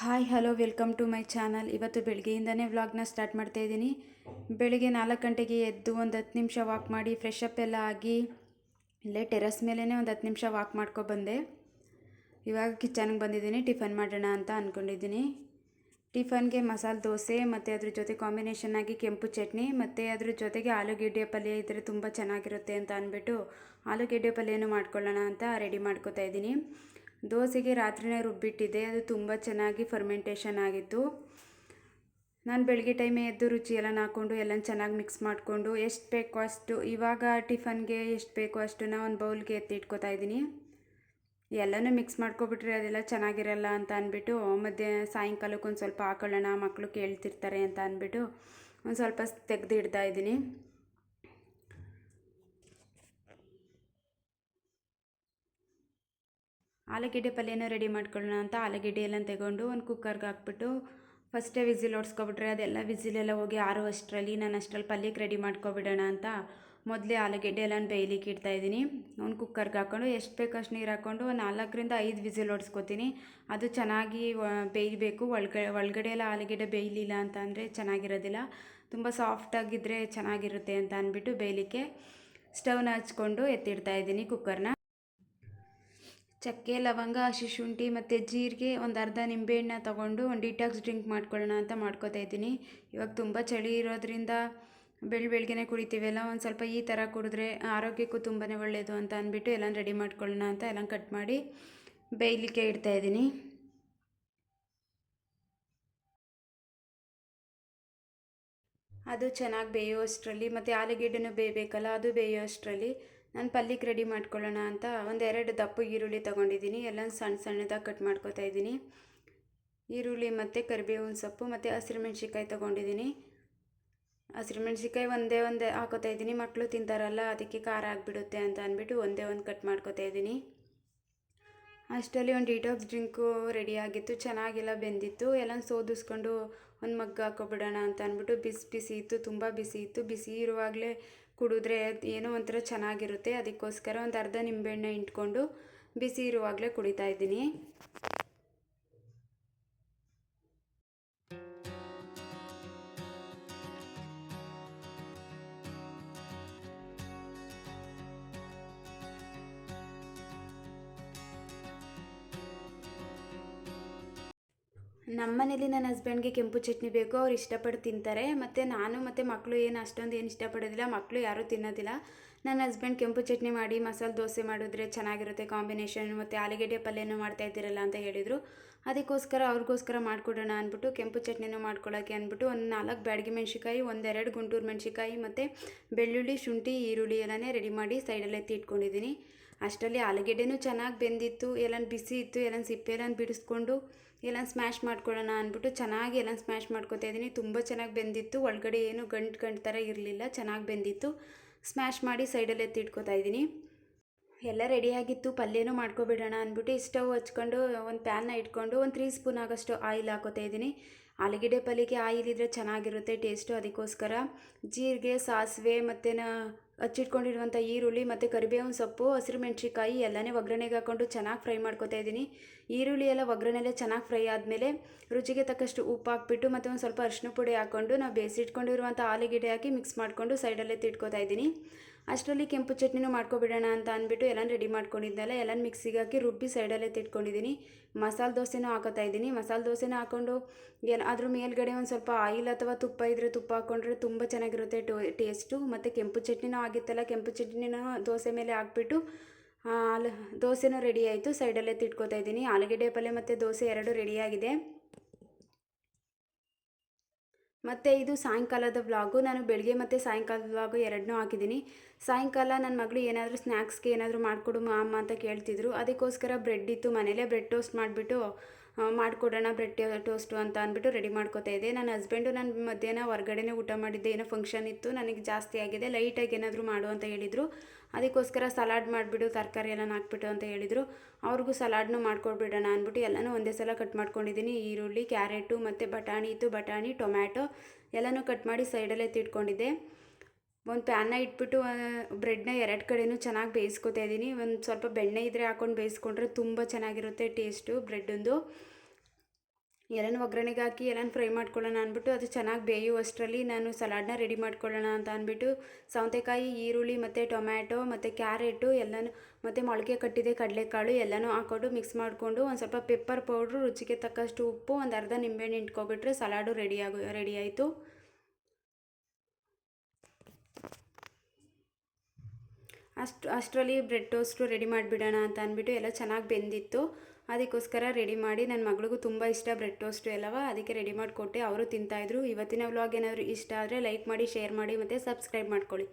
Hi, hello, welcome to my channel. ಇವತ್ತು ಬೆಳಗ್ಗೆಯಿಂದನೇ ವ್ಲಾಗ್ನ ಸ್ಟಾರ್ಟ್ ಮಾಡ್ತಾ ಇದ್ದೀನಿ. ಬೆಳಗ್ಗೆ ನಾಲ್ಕು ಗಂಟೆಗೆ ಎದ್ದು ಒಂದು ಹತ್ತು ನಿಮಿಷ ವಾಕ್ ಮಾಡಿ ಫ್ರೆಶ್ ಅಪ್ ಎಲ್ಲ ಆಗಿ, ಇಲ್ಲೇ ಟೆರಸ್ ಮೇಲೇ ಒಂದು ಹತ್ತು ನಿಮಿಷ ವಾಕ್ ಮಾಡ್ಕೊಬಂದೆ ಇವಾಗ ಕಿಚನ್ಗೆ ಬಂದಿದ್ದೀನಿ, ಟಿಫನ್ ಮಾಡೋಣ ಅಂತ ಅಂದ್ಕೊಂಡಿದ್ದೀನಿ ಟಿಫನ್ಗೆ ಮಸಾಲೆ ದೋಸೆ, ಮತ್ತು ಅದ್ರ ಜೊತೆ ಕಾಂಬಿನೇಷನ್ ಆಗಿ ಕೆಂಪು ಚಟ್ನಿ, ಮತ್ತು ಅದ್ರ ಜೊತೆಗೆ ಆಲೂಗೆಡ್ಡೆ ಪಲ್ಯ ಇದ್ದರೆ ತುಂಬ ಚೆನ್ನಾಗಿರುತ್ತೆ ಅಂತ ಅಂದ್ಬಿಟ್ಟು ಆಲೂಗೆಡ್ಡೆ ಪಲ್ಯನೂ ಮಾಡ್ಕೊಳ್ಳೋಣ ಅಂತ ರೆಡಿ ಮಾಡ್ಕೋತಾ ಇದ್ದೀನಿ. ದೋಸೆಗೆ ರಾತ್ರಿನೇ ರುಬ್ಬಿಟ್ಟಿದ್ದೆ. ಅದು ತುಂಬ ಚೆನ್ನಾಗಿ ಫರ್ಮೆಂಟೇಷನ್ ಆಗಿತ್ತು. ನಾನು ಬೆಳಗ್ಗೆ ಟೈಮೇ ಎದ್ದು ರುಚಿ ಎಲ್ಲ ಹಾಕ್ಕೊಂಡು ಎಲ್ಲ ಚೆನ್ನಾಗಿ ಮಿಕ್ಸ್ ಮಾಡಿಕೊಂಡು ಎಷ್ಟು ಬೇಕೋ ಅಷ್ಟು, ಇವಾಗ ಟಿಫನ್ಗೆ ಎಷ್ಟು ಬೇಕೋ ಅಷ್ಟನ್ನ ಒಂದು ಬೌಲ್ಗೆ ಎತ್ತಿಟ್ಕೋತಾ ಇದ್ದೀನಿ. ಎಲ್ಲನೂ ಮಿಕ್ಸ್ ಮಾಡ್ಕೊಬಿಟ್ರೆ ಅದೆಲ್ಲ ಚೆನ್ನಾಗಿರಲ್ಲ ಅಂತ ಅಂದ್ಬಿಟ್ಟು ಮಧ್ಯೆ ಸಾಯಂಕಾಲಕ್ಕೆ ಒಂದು ಸ್ವಲ್ಪ ಹಾಕೊಳ್ಳೋಣ ಮಕ್ಕಳು ಕೇಳ್ತಿರ್ತಾರೆ ಅಂತ ಅಂದ್ಬಿಟ್ಟು ಒಂದು ಸ್ವಲ್ಪ ತೆಗೆದು ಇಡ್ತಾ ಇದ್ದೀನಿ. ಆಲೂಗೆಡ್ಡೆ ಪಲ್ಯನ ರೆಡಿ ಮಾಡ್ಕೊಳ್ಳೋಣ ಅಂತ ಆಲೂಗೆಡ್ಡೆ ಎಲ್ಲ ತಗೊಂಡು ಒಂದು ಕುಕ್ಕರ್ಗೆ ಹಾಕ್ಬಿಟ್ಟು ಫಸ್ಟೇ ವಿಸಿಲ್ ಹೊಡ್ಸ್ಕೊಬಿಟ್ರೆ ಅದೆಲ್ಲ ವಿಸಿಲೆಲ್ಲ ಹೋಗಿ ಆರು ಅಷ್ಟರಲ್ಲಿ ನಾನು ಅಷ್ಟರಲ್ಲಿ ಪಲ್ಯಕ್ಕೆ ರೆಡಿ ಮಾಡ್ಕೊಬಿಡೋಣ ಅಂತ ಮೊದಲೇ ಆಲೂಗೆಡ್ಡೆ ಎಲ್ಲ ಬೇಯ್ಲಿಕ್ಕೆ ಇಡ್ತಾ ಇದ್ದೀನಿ. ಒಂದು ಕುಕ್ಕರ್ಗೆ ಹಾಕ್ಕೊಂಡು ಎಷ್ಟು ಬೇಕು ಅಷ್ಟು ನೀರು ಹಾಕ್ಕೊಂಡು ನಾಲ್ಕರಿಂದ ಐದು ವಿಸಿಲ್ ಹೊಡ್ಸ್ಕೊತೀನಿ ಅದು ಚೆನ್ನಾಗಿ ಬೇಯಬೇಕು. ಒಳಗಡೆ ಒಳಗಡೆ ಎಲ್ಲ ಆಲೂಗೆಡ್ಡೆ ಬೇಯಲಿಲ್ಲ ಅಂತ ಅಂದರೆ ಚೆನ್ನಾಗಿರೋದಿಲ್ಲ. ತುಂಬ ಸಾಫ್ಟಾಗಿದ್ದರೆ ಚೆನ್ನಾಗಿರುತ್ತೆ ಅಂತ ಅಂದ್ಬಿಟ್ಟು ಬೇಯಲಿಕ್ಕೆ ಸ್ಟವ್ನ ಹಚ್ಕೊಂಡು ಎತ್ತಿಡ್ತಾ ಇದ್ದೀನಿ ಕುಕ್ಕರ್ನ ಚಕ್ಕೆ, ಲವಂಗ ಹಸಿ ಶುಂಠಿ ಮತ್ತು ಜೀರಿಗೆ ಒಂದು ಅರ್ಧ ನಿಂಬೆಹಣ್ಣ ತೊಗೊಂಡು ಒಂದು ಡಿಟಾಕ್ಸ್ ಡ್ರಿಂಕ್ ಮಾಡ್ಕೊಳ್ಳೋಣ ಅಂತ ಮಾಡ್ಕೋತಾ ಇದ್ದೀನಿ. ಇವಾಗ ತುಂಬ ಚಳಿ ಇರೋದ್ರಿಂದ ಬೆಳ್ ಬೆಳಗ್ಗೆನೆ ಕುಡಿತೀವಲ್ಲ ಒಂದು ಸ್ವಲ್ಪ ಈ ಥರ ಕುಡಿದ್ರೆ ಆರೋಗ್ಯಕ್ಕೂ ತುಂಬಾ ಒಳ್ಳೆಯದು ಅಂತ ಅಂದ್ಬಿಟ್ಟು ಎಲ್ಲ ರೆಡಿ ಮಾಡ್ಕೊಳ್ಳೋಣ ಅಂತ ಎಲ್ಲ ಕಟ್ ಮಾಡಿ ಬೇಯಲಿಕ್ಕೆ ಇಡ್ತಾ ಇದ್ದೀನಿ. ಅದು ಚೆನ್ನಾಗಿ ಬೇಯೋ ಅಷ್ಟರಲ್ಲಿ ಮತ್ತು ಆಲೂಗೆಡ್ಡೆನೂ ಬೇಯಬೇಕಲ್ಲ, ಅದು ಬೇಯೋ ಅಷ್ಟರಲ್ಲಿ ನಾನು ಪಲ್ಯಕ್ಕೆ ರೆಡಿ ಮಾಡ್ಕೊಳ್ಳೋಣ ಅಂತ ಒಂದೆರಡು ದಪ್ಪ ಈರುಳ್ಳಿ ತೊಗೊಂಡಿದ್ದೀನಿ. ಎಲ್ಲ ಸಣ್ಣ ಸಣ್ಣದಾಗಿ ಕಟ್ ಮಾಡ್ಕೋತಾ ಇದ್ದೀನಿ. ಈರುಳ್ಳಿ ಮತ್ತು ಕರಿಬೇವಿನ ಸೊಪ್ಪು ಮತ್ತು ಹಸಿರು ಮೆಣ್ಸಿಕಾಯಿ ತೊಗೊಂಡಿದ್ದೀನಿ. ಹಸಿರು ಮೆಣ್ಸಿಕಾಯಿ ಒಂದೇ ಒಂದೇ ಹಾಕೋತಾ ಇದ್ದೀನಿ. ಮಕ್ಕಳು ತಿಂತಾರಲ್ಲ, ಅದಕ್ಕೆ ಖಾರ ಆಗಿಬಿಡುತ್ತೆ ಅಂತ ಅಂದ್ಬಿಟ್ಟು ಒಂದೇ ಒಂದು ಕಟ್ ಮಾಡ್ಕೊತಾ ಇದ್ದೀನಿ. ಅಷ್ಟರಲ್ಲಿ ಒಂದು ಡಿಟಾಕ್ಸ್ ಡ್ರಿಂಕು ರೆಡಿ ಆಗಿತ್ತು. ಚೆನ್ನಾಗಿಲ್ಲ, ಬೆಂದಿತ್ತು. ಎಲ್ಲ ಸೋದಿಸ್ಕೊಂಡು ಒಂದು ಮಗ್ಗ ಹಾಕೊಬಿಡೋಣ ಅಂತ ಅಂದ್ಬಿಟ್ಟು ಬಿಸಿ ಬಿಸಿ ಇತ್ತು, ತುಂಬ ಬಿಸಿ ಇತ್ತು. ಬಿಸಿ ಇರುವಾಗಲೇ ಕುಡಿದ್ರೆ ಏನೋ ಒಂಥರ ಚೆನ್ನಾಗಿರುತ್ತೆ. ಅದಕ್ಕೋಸ್ಕರ ಒಂದು ಅರ್ಧ ನಿಂಬೆಹಣ್ಣೆ ಇಟ್ಕೊಂಡು ಬಿಸಿ ಇರುವಾಗಲೇ ಕುಡಿತಾ ಇದ್ದೀನಿ. ನಮ್ಮ ಮನೇಲಿ ನನ್ನ ಹಸ್ಬೆಂಡ್ಗೆ ಕೆಂಪು ಚಟ್ನಿ ಬೇಕು, ಅವ್ರು ಇಷ್ಟಪಟ್ಟು ತಿಂತಾರೆ. ಮತ್ತು ನಾನು ಮತ್ತು ಮಕ್ಕಳು ಏನು ಅಷ್ಟೊಂದು ಏನು ಇಷ್ಟಪಡೋದಿಲ್ಲ. ಮಕ್ಕಳು ಯಾರೂ ತಿನ್ನೋದಿಲ್ಲ. ನನ್ನ ಹಸ್ಬೆಂಡ್ ಕೆಂಪು ಚಟ್ನಿ ಮಾಡಿ, ಮಸಾಲೆ ದೋಸೆ ಮಾಡಿದ್ರೆ ಚೆನ್ನಾಗಿರುತ್ತೆ ಕಾಂಬಿನೇಷನ್ ಮತ್ತು ಆಲೂಗಡ್ಡೆ ಪಲ್ಯನೂ ಮಾಡ್ತಾ ಇದ್ದೀರಲ್ಲ ಅಂತ ಹೇಳಿದರು. ಅದಕ್ಕೋಸ್ಕರ ಅವ್ರಿಗೋಸ್ಕರ ಮಾಡಿಕೊಡೋಣ ಅಂದ್ಬಿಟ್ಟು, ಕೆಂಪು ಚಟ್ನಿನೂ ಮಾಡ್ಕೊಳ್ಳೋಕ್ಕೆ ಅಂದ್ಬಿಟ್ಟು, ಒಂದು ನಾಲ್ಕು ಬ್ಯಾಡಗಿ ಮೆಣಸಿಕಾಯಿ ಒಂದೆರಡು ಗುಂಟೂರು ಮೆಣಸಿನ್ಕಾಯಿ, ಮತ್ತು ಬೆಳ್ಳುಳ್ಳಿ, ಶುಂಠಿ, ಈರುಳ್ಳಿ ಎಲ್ಲನೇ ರೆಡಿ ಮಾಡಿ ಸೈಡಲ್ಲೇ ಎತ್ತಿ ಇಟ್ಕೊಂಡಿದ್ದೀನಿ ಅಷ್ಟರಲ್ಲಿ ಆಲೂಗೆಡ್ಡೆನೂ ಚೆನ್ನಾಗಿ ಬೆಂದಿತ್ತು ಎಲ್ಲ ಬಿಸಿ ಇತ್ತು ಎಲ್ಲ ಸಿಪ್ಪೆ ಎಲ್ಲ ಬಿಡಿಸ್ಕೊಂಡು ಎಲ್ಲ ಸ್ಮ್ಯಾಶ್ ಮಾಡ್ಕೊಳ್ಳೋಣ ಅಂದ್ಬಿಟ್ಟು ಚೆನ್ನಾಗಿ ಎಲ್ಲ ಸ್ಮ್ಯಾಶ್ ಮಾಡ್ಕೊತಾ ಇದ್ದೀನಿ. ತುಂಬ ಚೆನ್ನಾಗಿ ಬೆಂದಿತ್ತು. ಒಳಗಡೆ ಏನು ಗಂಟು ಗಂಟು ಥರ ಇರಲಿಲ್ಲ. ಚೆನ್ನಾಗಿ ಬೆಂದಿತ್ತು. ಸ್ಮ್ಯಾಶ್ ಮಾಡಿ ಸೈಡಲ್ಲಿ ಎತ್ತಿಟ್ಕೋತಾ ಇದ್ದೀನಿ. ಎಲ್ಲ ರೆಡಿಯಾಗಿತ್ತು ಪಲ್ಯನೂ ಮಾಡ್ಕೊಬಿಡೋಣ ಅಂದ್ಬಿಟ್ಟು ಸ್ಟವ್ ಹಚ್ಕೊಂಡು, ಒಂದು ಪ್ಯಾನ್ನ ಇಟ್ಕೊಂಡು ಒಂದು ತ್ರೀ ಸ್ಪೂನ್ ಆಗೋಷ್ಟು ಆಯಿಲ್ ಹಾಕೋತಾ ಇದ್ದೀನಿ. ಆಲೂಗೆಡ್ಡೆ ಪಲ್ಯಕ್ಕೆ ಆಯಿಲ್ ಇದ್ದರೆ ಚೆನ್ನಾಗಿರುತ್ತೆ ಟೇಸ್ಟು ಅದಕ್ಕೋಸ್ಕರ. ಜೀರಿಗೆ, ಸಾಸಿವೆ ಮತ್ತು ಹಚ್ಚಿಟ್ಕೊಂಡಿರುವಂಥ ಈರುಳ್ಳಿ ಮತ್ತು ಕರಿಬೇವಿನ ಸೊಪ್ಪು, ಹಸಿರು ಮೆಣಸಿಕಾಯಿ ಎಲ್ಲನೇ ಒಗ್ಗರಣೆಗೆ ಹಾಕ್ಕೊಂಡು ಚೆನ್ನಾಗಿ ಫ್ರೈ ಮಾಡ್ಕೊತಾ ಇದ್ದೀನಿ. ಈರುಳ್ಳಿ ಎಲ್ಲ ಒಗ್ಗರಣೆಲೆ ಚೆನ್ನಾಗಿ ಫ್ರೈ ಆದಮೇಲೆ ರುಚಿಗೆ ತಕ್ಕಷ್ಟು ಉಪ್ಪು ಹಾಕ್ಬಿಟ್ಟು ಮತ್ತು ಒಂದು ಸ್ವಲ್ಪ ಅರಿಶಿನ ಪುಡಿ ಹಾಕ್ಕೊಂಡು ನಾವು ಬೇಯಿಸಿಟ್ಕೊಂಡಿರುವಂಥ ಆಲೂಗೆಡ್ಡೆ ಹಾಕಿ ಮಿಕ್ಸ್ ಮಾಡಿಕೊಂಡು ಸೈಡಲ್ಲೇ ತಿಟ್ಕೋತಾ ಇದ್ದೀನಿ. ಅಷ್ಟರಲ್ಲಿ ಕೆಂಪು ಚಟ್ನಿನೂ ಮಾಡ್ಕೊಬಿಡೋಣ ಅಂತ ಅಂದ್ಬಿಟ್ಟು ಎಲ್ಲ ರೆಡಿ ಮಾಡ್ಕೊಂಡಿದ್ದೆಲ್ಲ ಎಲ್ಲ ಮಿಕ್ಸಿಗೆ ಹಾಕಿ ರುಬ್ಬಿ ಸೈಡಲ್ಲೇ ತಿಟ್ಕೊಂಡಿದ್ದೀನಿ. ಮಸಾಲೆ ದೋಸೆನೂ ಹಾಕೋತಾ ಇದ್ದೀನಿ. ಮಸಾಲೆ ದೋಸೆನ ಹಾಕ್ಕೊಂಡು ಏನು, ಅದ್ರ ಮೇಲ್ಗಡೆ ಒಂದು ಸ್ವಲ್ಪ ಆಯಿಲ್ ಅಥವಾ ತುಪ್ಪ ಇದ್ದರೆ ತುಪ್ಪ ಹಾಕ್ಕೊಂಡ್ರೆ ತುಂಬ ಚೆನ್ನಾಗಿರುತ್ತೆ ಟೋ, ಟೇಸ್ಟು. ಮತ್ತು ಕೆಂಪು ಚಟ್ನಿನೂ ಆಗಿತ್ತಲ್ಲ, ಕೆಂಪು ಚಟ್ನಿನೂ ದೋಸೆ ಮೇಲೆ ಹಾಕ್ಬಿಟ್ಟು ಆಲ್ ದೋಸೆನೂ ರೆಡಿ ಆಯಿತು. ಸೈಡಲ್ಲೇ ತಿಟ್ಕೋತಾ ಇದ್ದೀನಿ. ಆಲೂಗೆಡ್ಡೆ ಪಲ್ಯ ಮತ್ತು ದೋಸೆ ಎರಡು ರೆಡಿಯಾಗಿದೆ ಮತ್ತು ಇದು ಸಾಯಂಕಾಲದ ವ್ಲಾಗು ನಾನು ಬೆಳಗ್ಗೆ ಮತ್ತು ಸಾಯಂಕಾಲದ ವ್ಲಾಗು ಎರಡನ್ನೂ ಹಾಕಿದ್ದೀನಿ. ಸಾಯಂಕಾಲ ನನ್ನ ಮಗಳು ಏನಾದರೂ ಸ್ನ್ಯಾಕ್ಸ್ಗೆ ಏನಾದರೂ ಮಾಡಿಕೊಡು ಅಮ್ಮ ಅಂತ ಕೇಳ್ತಿದ್ರು. ಅದಕ್ಕೋಸ್ಕರ ಬ್ರೆಡ್ ಇತ್ತು. ಮನೇಲೇ ಬ್ರೆಡ್ ಟೋಸ್ಟ್ ಮಾಡಿಬಿಟ್ಟು ಮಾಡಿಕೊಡೋಣ ಬ್ರೆಡ್ ಟೋಸ್ಟು ಅಂತ ಅಂದ್ಬಿಟ್ಟು ರೆಡಿ ಮಾಡ್ಕೋತಾ ಇದ್ದೆ. ನನ್ನ ಹಸ್ಬೆಂಡು ನಾನು ಮಧ್ಯಾಹ್ನ ಹೊರಗಡೆನೇ ಊಟ ಮಾಡಿದ್ದೆ. ಏನೋ ಫಂಕ್ಷನ್ ಇತ್ತು. ನನಗೆ ಜಾಸ್ತಿ ಆಗಿದೆ. ಲೈಟಾಗಿ ಏನಾದರೂ ಮಾಡು ಅಂತ ಹೇಳಿದರು. ಅದಕ್ಕೋಸ್ಕರ ಸಲಾಡ್ ಮಾಡಿಬಿಡು, ತರಕಾರಿ ಎಲ್ಲ ಹಾಕ್ಬಿಟ್ಟು ಅಂತ ಹೇಳಿದರು. ಅವ್ರಿಗೂ ಸಲಾಡ್ನು ಮಾಡ್ಕೊಡ್ಬಿಡೋಣ ಅಂದ್ಬಿಟ್ಟು ಎಲ್ಲನೂ ಒಂದೇ ಸಲ ಕಟ್ ಮಾಡ್ಕೊಂಡಿದ್ದೀನಿ. ಈರುಳ್ಳಿ, ಕ್ಯಾರೆಟು ಮತ್ತು ಬಟಾಣಿ ಇತ್ತು. ಬಟಾಣಿ, ಟೊಮ್ಯಾಟೊ ಎಲ್ಲನೂ ಕಟ್ ಮಾಡಿ ಸೈಡಲ್ಲೇ ತಿಟ್ಕೊಂಡಿದ್ದೆ ಒಂದು ಪ್ಯಾನ್ನ ಇಟ್ಬಿಟ್ಟು ಬ್ರೆಡ್ನ ಎರಡು ಕಡೆಯೂ ಚೆನ್ನಾಗಿ ಬೇಯಿಸ್ಕೊತಾ ಇದ್ದೀನಿ ಒಂದು ಸ್ವಲ್ಪ ಬೆಣ್ಣೆ ಇದ್ದರೆ ಹಾಕ್ಕೊಂಡು ಬೇಯಿಸ್ಕೊಂಡ್ರೆ ತುಂಬ ಚೆನ್ನಾಗಿರುತ್ತೆ ಟೇಸ್ಟು ಬ್ರೆಡ್ಡೊಂದು ಎಲ್ಲನೂ ಒಗ್ಗರಣೆಗೆ ಹಾಕಿ, ಎಲ್ಲನೂ ಫ್ರೈ ಮಾಡ್ಕೊಳ್ಳೋಣ ಅಂದ್ಬಿಟ್ಟು, ಅದು ಚೆನ್ನಾಗಿ ಬೇಯುವಷ್ಟರಲ್ಲಿ ನಾನು ಸಲಾಡ್ನ ರೆಡಿ ಮಾಡ್ಕೊಳ್ಳೋಣ ಅಂತ ಅಂದ್ಬಿಟ್ಟು, ಸೌತೆಕಾಯಿ, ಈರುಳ್ಳಿ ಮತ್ತು ಟೊಮ್ಯಾಟೊ ಮತ್ತು ಕ್ಯಾರೆಟು, ಎಲ್ಲನೂ ಮತ್ತು ಮೊಳಕೆ ಕಟ್ಟಿದೆ ಕಡಲೆಕಾಳು ಎಲ್ಲನೂ ಹಾಕೊಂಡು ಮಿಕ್ಸ್ ಮಾಡಿಕೊಂಡು, ಒಂದು ಸ್ವಲ್ಪ ಪೆಪ್ಪರ್ ಪೌಡ್ರು ರುಚಿಗೆ ತಕ್ಕಷ್ಟು ಉಪ್ಪು, ಒಂದು ಅರ್ಧ ನಿಂಬೆಹಣ್ಣು ಇಟ್ಕೊಬಿಟ್ರೆ ಸಲಾಡು ರೆಡಿ ರೆಡಿಯಾಯಿತು ಅಷ್ಟು ಅಷ್ಟರಲ್ಲಿ ಬ್ರೆಡ್ ಟೋಸ್ಟು ರೆಡಿ ಮಾಡಿಬಿಡೋಣ ಅಂತ ಅಂದ್ಬಿಟ್ಟು ಎಲ್ಲ ಚೆನ್ನಾಗಿ ಬೆಂದಿತ್ತು. ಅದಕ್ಕೋಸ್ಕರ ರೆಡಿ ಮಾಡಿ ನನ್ನ ಮಗಳಿಗೂ ತುಂಬ ಇಷ್ಟ ಬ್ರೆಡ್ ಟೋಸ್ಟು ಎಲ್ಲವ, ಅದಕ್ಕೆ ರೆಡಿ ಮಾಡಿಕೊಟ್ಟೆ. ಅವರು ತಿಂತಾಯಿದ್ರು ಇವತ್ತಿನ ವ್ಲಾಗ್ ಏನಾದರೂ ಇಷ್ಟ ಆದರೆ ಲೈಕ್ ಮಾಡಿ, ಶೇರ್ ಮಾಡಿ ಮತ್ತು ಸಬ್ಸ್ಕ್ರೈಬ್ ಮಾಡ್ಕೊಳ್ಳಿ.